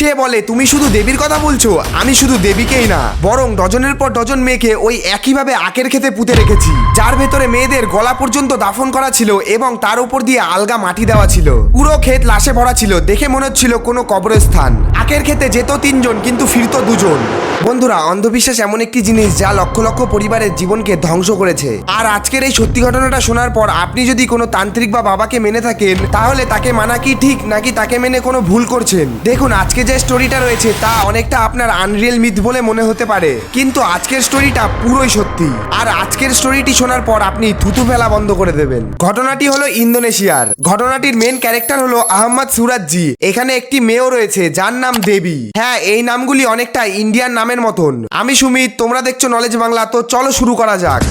সে বলে, তুমি শুধু দেবীর কথা বলছো, আমি শুধু দেবীকেই না, বরং ডজনের পর ডজন মেয়েকে ওই একইভাবে আখের খেতে পুঁতে রেখেছি, যার ভেতরে মেয়েদের গলা পর্যন্ত দাফন করা ছিল এবং তার উপর দিয়ে আলগা মাটি দেওয়া ছিল। পুরো ক্ষেত লাশে ভরা ছিল, দেখে মনে হচ্ছিল কোনো কবরস্থান। আখের খেতে যেত তিনজন, কিন্তু ফিরত দুজন। বন্ধুরা, অন্ধবিশ্বাস এমন একটি জিনিস যা লক্ষ লক্ষ পরিবারের জীবনকে ধ্বংস করেছে। আর আজকের এই সত্যি ঘটনাটা শোনার পর আপনি যদি কোনো তান্ত্রিক বা বাবাকে মেনে থাকেন, তাহলে তাকে মানা কি ঠিক, নাকি তাকে মেনে কোনো ভুল করছেন? দেখুন, আজকে যে স্টোরিটা রয়েছে তা অনেকটা আপনার আনরিয়েল মিথ বলে মনে হতে পারে। কিন্তু আজকের স্টোরিটা পুরোই সত্যি। আর আজকের স্টোরিটি শোনার পর আপনি থুতু ফেলা বন্ধ করে দেবেন। ঘটনাটি হলো ইন্দোনেশিয়ার। ঘটনাটির মেন ক্যারেক্টার হলো আহমদ সুরাজ্জি এখানে একটি মেয়েও রয়েছে, যার নাম দেবী। হ্যাঁ এই নামগুলি অনেকটা ইন্ডিয়ান নামের মতন। আমি সুমিত, তোমরা দেখছ নলেজ বাংলা তো চলো শুরু করা যাক।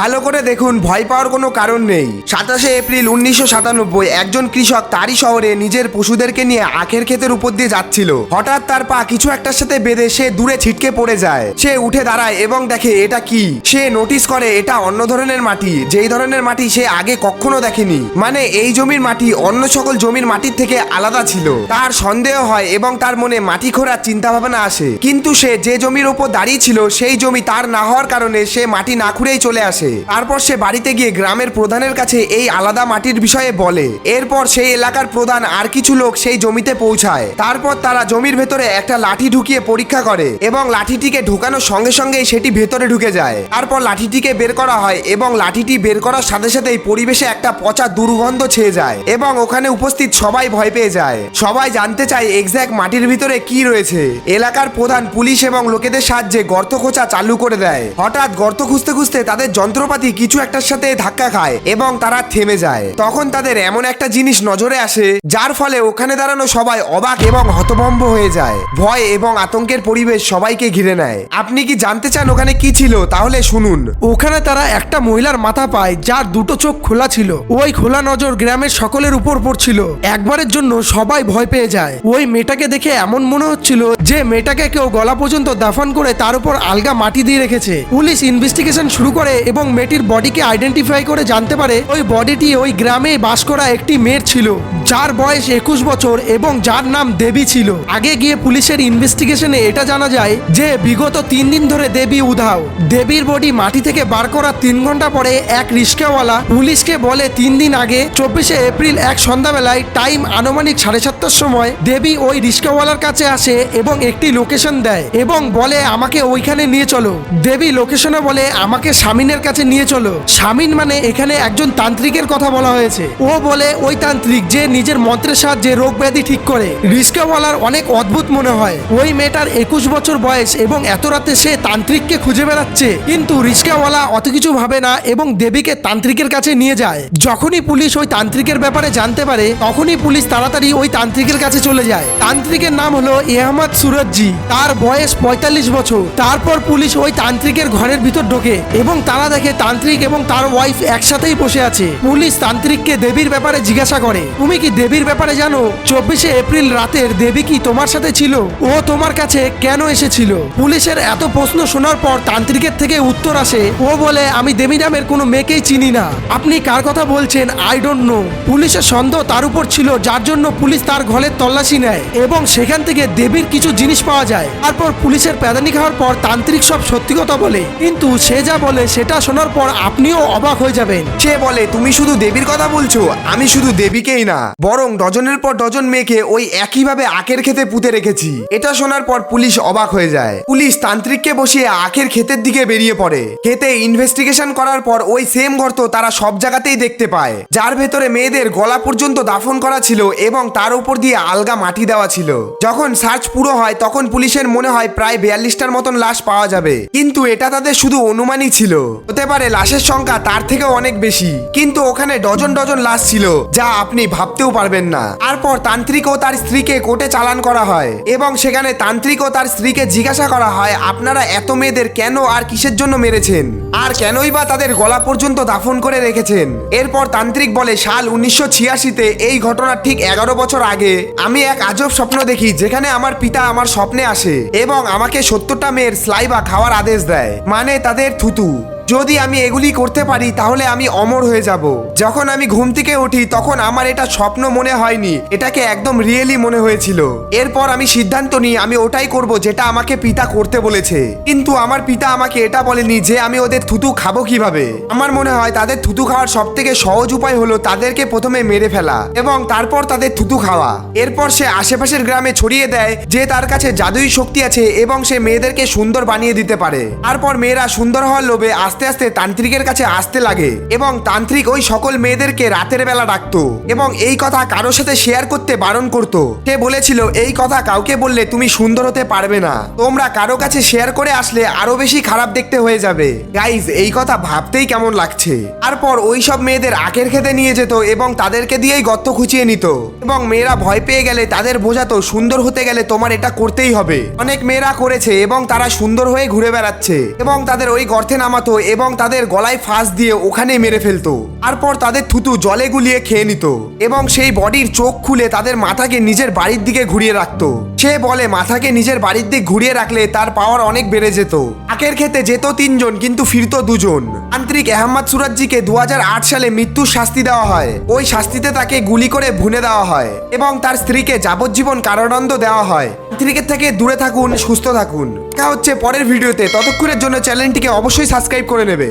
ভালো করে দেখুন, ভয় পাওয়ার কোনো কারণ নেই। সাতাশে এপ্রিল উনিশশো সাতানব্বই, একজন কৃষক তারই শহরে নিজের পশুদেরকে নিয়ে আখের ক্ষেতের উপর দিয়ে যাচ্ছিল। হঠাৎ তার পা কিছু একটার সাথে বেঁধে সে দূরে ছিটকে পড়ে যায়। সে উঠে দাঁড়ায় এবং দেখে এটা কি? সে নোটিস করে এটা অন্য ধরনের মাটি। যেই ধরনের মাটি সে আগে কখনো দেখেনি। মানে এই জমির মাটি অন্য সকল জমির মাটির থেকে আলাদা ছিল। তার সন্দেহ হয় এবং তার মনে মাটি খোঁড়ার চিন্তা ভাবনা আসে। কিন্তু সে যে জমির উপর দাঁড়িয়ে ছিল, সেই জমি তার না হওয়ার কারণে সে মাটি না খুঁড়েই চলে আসে। তারপর সে বাড়িতে গিয়ে গ্রামের প্রধানের কাছে এই আলাদা মাটির বিষয়ে বলে। এরপর সেই এলাকার প্রধান আর কিছু লোক সেই জমিতে পৌঁছায়। তারপর তারা জমির ভেতরে একটা লাঠি ঢুকিয়ে পরীক্ষা করে এবং লাঠিটিকে ঢোকানোর সঙ্গে সঙ্গেই সেটি ভেতরে ঢুকে যায়। তারপর লাঠিটিকে বের করা হয় এবং লাঠিটি বের করার সাথে সাথেই পরিবেশে একটা পচা দুর্গন্ধ ছেয়ে যায় এবং ওখানে উপস্থিত সবাই ভয় পেয়ে যায়। সবাই জানতে চায় এক্স্যাক্ট মাটির ভিতরে কি রয়েছে। এলাকার প্রধান পুলিশ এবং লোকেদের সাহায্যে গর্ত খোঁচা চালু করে দেয়। হঠাৎ গর্ত খুঁজতে খুঁজতে তাদের যন্ত্রপাতি কিছু একটার সাথে ধাক্কা খায় এবং তারা থেমে যায়। তখন তাদের এমন একটা জিনিস নজরে আসে, যার ফলে ওখানে দাঁড়ানো সবাই অবাক এবং হতভম্ব হয়ে যায়। ভয় এবং আতঙ্কের পরিবেশ সবাইকে ঘিরে নেয়। আপনি কি জানতে চান ওখানে কি ছিল? তাহলে শুনুন। ওখানে তারা একটা মহিলার মাথা পায়, যার দুটো চোখ খোলা ছিল। ওই খোলা নজর গ্রামের সকলের উপর পড়ছিল। একবারের জন্য সবাই ভয় পেয়ে যায়। ওই মেয়েটাকে দেখে এমন মনে হচ্ছিল যে মেয়েটাকে কেউ গলা পর্যন্ত দাফন করে তার উপর আলগা মাটি দিয়ে রেখেছে। পুলিশ ইনভেস্টিগেশন শুরু করে এবং মেয়েটির বডিকে আইডেন্টিফাই করে জানতে পারে ওই বডিটি ওই গ্রামে বাস করা একটি মেয়ের ছিল। যার বয়স একুশ বছর এবং যার নাম দেবী ছিল। আগে গিয়ে পুলিশের ইনভেস্টিগেশনে এটা জানা যায় যে বিগত তিন দিন ধরে দেবী উধাও। দেবীর বডি মাটি থেকে বার করার তিন ঘণ্টা পরে এক রিস্কাওয়ালা পুলিশকে বলে তিন দিন আগে চব্বিশে এপ্রিল এক সন্ধ্যাবেলায় টাইম আনুমানিক সাড়ে সাতটার সময় দেবী ওই রিস্কাওয়ালার কাছে আসে এবং একটি লোকেশন দেয় এবং বলে, আমাকে ওইখানে নিয়ে চলো। দেবী লোকেশনে বলে, আমাকে স্বামীনের কাছে নিয়ে চলো। স্বামীন মানে এখানে একজন তান্ত্রিকের কথা বলা হয়েছে। ও বলে, ওই তান্ত্রিক যে নিজের মন্ত্রের সাহায্যে রোগ ব্যাধি ঠিক করে। রিস্কাওয়ালার অনেক অদ্ভুত মনে হয়। ওই মেয়েটার একুশ বছর বয়স এবং এত রাতে সে তান্ত্রিককে খুঁজে বেড়াচ্ছে। কিন্তু রিস্কাওয়ালা অত কিছু ভাবে না এবং দেবীকে তান্ত্রিকের কাছে নিয়ে যায়। যখনই পুলিশ ওই তান্ত্রিকের ব্যাপারে জানতে পারে, তখনই পুলিশ তাড়াতাড়ি ওই তান্ত্রিকের কাছে চলে যায়। তান্ত্রিকের নাম হলো এহমদ সুরজ্জি তার বয়স পঁয়তাল্লিশ বছর। তারপর পুলিশ ওই তান্ত্রিকের ঘরের ভিতর ঢোকে এবং তারা দেখে তান্ত্রিক এবং তার ওয়াইফ একসাথেই বসে আছে। পুলিশ তান্ত্রিককে দেবীর ব্যাপারে জিজ্ঞাসা করে, তুমি কি দেবীর ব্যাপারে জানো? চব্বিশে এপ্রিল রাতের দেবী কি তোমার সাথে ছিল? ও তোমার কাছে কেন এসেছিল? পুলিশের এত প্রশ্ন শোনার পর তান্ত্রিকের থেকে উত্তর আসে, ও বলে, আমি দেবী নামের কোনো মেয়েকেই চিনি না। আপনি কার কথা বলছেন? আই ডোন্ট নো পুলিশের সন্দেহ তার উপর ছিল, যার জন্য পুলিশ তার ঘরের তল্লাশি নেয় এবং সেখান থেকে দেবীর কিছু জিনিস পাওয়া যায়। তারপর পুলিশের প্যাদানি খাওয়ার পর তান্ত্রিক সব সত্যি কথা বলে। কিন্তু সে যা বলে সেটা শোনার পর আপনিও অবাক হয়ে যাবেন। সে বলে, তুমি শুধু দেবীর কথা বলছো, আমি শুধু দেবীকেই না। বরং ডজনের পর ডজন মেয়েকে ওই একইভাবে আখের খেতে পুঁতে রেখেছি। এটা শোনার পর পুলিশ অবাক হয়ে যায়। পুলিশ তান্ত্রিককে বসিয়ে আখের ক্ষেতের দিকে বেরিয়ে পড়ে। খেতে ইনভেস্টিগেশন করার পর ওই সেম গর্ত তারা সব জায়গাতেই দেখতে পায়। যার ভেতরে মেয়েদের গলা পর্যন্ত দাফন করা ছিল এবং তার উপর দিয়ে আলগা মাটি দেওয়া ছিল। যখন সার্চ পুরো হয় তখন পুলিশের মনে হয় প্রায় বিয়াল্লিশটার মতন লাশ পাওয়া যাবে। কিন্তু এটা তাদের শুধু অনুমানই ছিল। হতে পারে লাশের সংখ্যা তার থেকেও অনেক বেশি। কিন্তু ওখানে ডজন ডজন লাশ ছিল, যা আপনি ভাবতেও পারবেন না। তারপর তান্ত্রিক ও তার স্ত্রীকে কোর্টে চালান করা হয় এবং সেখানে তান্ত্রিক ও তার স্ত্রীকে জিজ্ঞাসা করা হয়, আপনারা এত মেয়েদের কেন আর কিসের জন্য মেরেছেন? আর কেনই বা তাদের গলা পর্যন্ত দাফন করে রেখেছেন? এরপর তান্ত্রিক বলে, সাল উনিশশো এই ঘটনার ঠিক এগারো বছর আগে আমি এক আজব স্বপ্ন দেখি, যেখানে আমার পিতা আমার স্বপ্নে আসে এবং আমাকে সত্তরটা মেয়ের স্লাইবা খাওয়ার আদেশ দেয়। মানে তাদের থুতু। যদি আমি এগুলি করতে পারি, তাহলে আমি অমর হয়ে যাব। যখন আমি ঘুম থেকে উঠি, তখন আমার এটা স্বপ্ন মনে হয়নি। এটাকে একদম রিয়েলি মনে হয়েছিল। এরপর আমি সিদ্ধান্ত নিই, আমি ওটাই করব যেটা আমাকে পিতা করতে বলেছে। কিন্তু আমার পিতা আমাকে এটা বলেনি যে আমি ওদের থুতু খাব কীভাবে। আমার মনে হয় তাদের থুতু খাওয়ার সব থেকে সহজ উপায় হলো তাদেরকে প্রথমে মেরে ফেলা এবং তারপর তাদের থুতু খাওয়া। এরপর সে আশেপাশের গ্রামে ছড়িয়ে দেয় যে তার কাছে জাদুই শক্তি আছে এবং সে মেয়েদেরকে সুন্দর বানিয়ে দিতে পারে। তারপর মেয়েরা সুন্দর হওয়ার লোভে আস্তে আস্তে আস্তে তান্ত্রিকের কাছে আসতে লাগে এবং তান্ত্রিক ওই সকল মেয়েদেরকে রাতের বেলা ডাকতো এবং এই কথা কারোর সাথে শেয়ার করতে বারণ করতো। সে বলেছিল, এই কথা কাউকে বললে তুমি সুন্দর হতে পারবে না। তোমরা কারও কাছে শেয়ার করে আসলে আরও বেশি খারাপ দেখতে হয়ে যাবে। গাইজ এই কথা ভাবতেই কেমন লাগছে। তারপর ওই সব মেয়েদের আখের খেতে নিয়ে যেত এবং তাদেরকে দিয়েই গর্ত খুঁচিয়ে নিত। এবং মেয়েরা ভয় পেয়ে গেলে তাদের বোঝাতো সুন্দর হতে গেলে তোমার এটা করতেই হবে। অনেক মেয়েরা করেছে এবং তারা সুন্দর হয়ে ঘুরে বেড়াচ্ছে এবং তাদের ওই গর্তে নামাতো এবং তাদের গলায় ফাঁস দিয়ে ওখানে মেরে ফেলতো। তারপর তাদের থুতু জলে গুলিয়ে খেয়ে নিত এবং সেই বডির চোখ খুলে তাদের মাথাকে নিজের বাড়ির দিকে ঘুরিয়ে রাখত। সে বলে, মাথাকে নিজের বাড়ির দিকে ঘুরিয়ে রাখলে তার পাওয়ার অনেক বেড়ে যেত। আখের খেতে যেত তিনজন, কিন্তু ফিরত দুজন। তান্ত্রিক আহমদ সুরাজ্জিকে দু সালে মৃত্যুর শাস্তি দেওয়া হয়। ওই শাস্তিতে তাকে গুলি করে ভুনে দেওয়া হয় এবং তার স্ত্রীকে যাবজ্জীবন কারাদণ্ড দেওয়া হয়। তান্ত্রিকের থেকে দূরে থাকুন, সুস্থ থাকুন। দেখা হচ্ছে পরের ভিডিওতে। ততক্ষণের জন্য চ্যানেলটিকে অবশ্যই সাবস্ক্রাইব করে নেবে।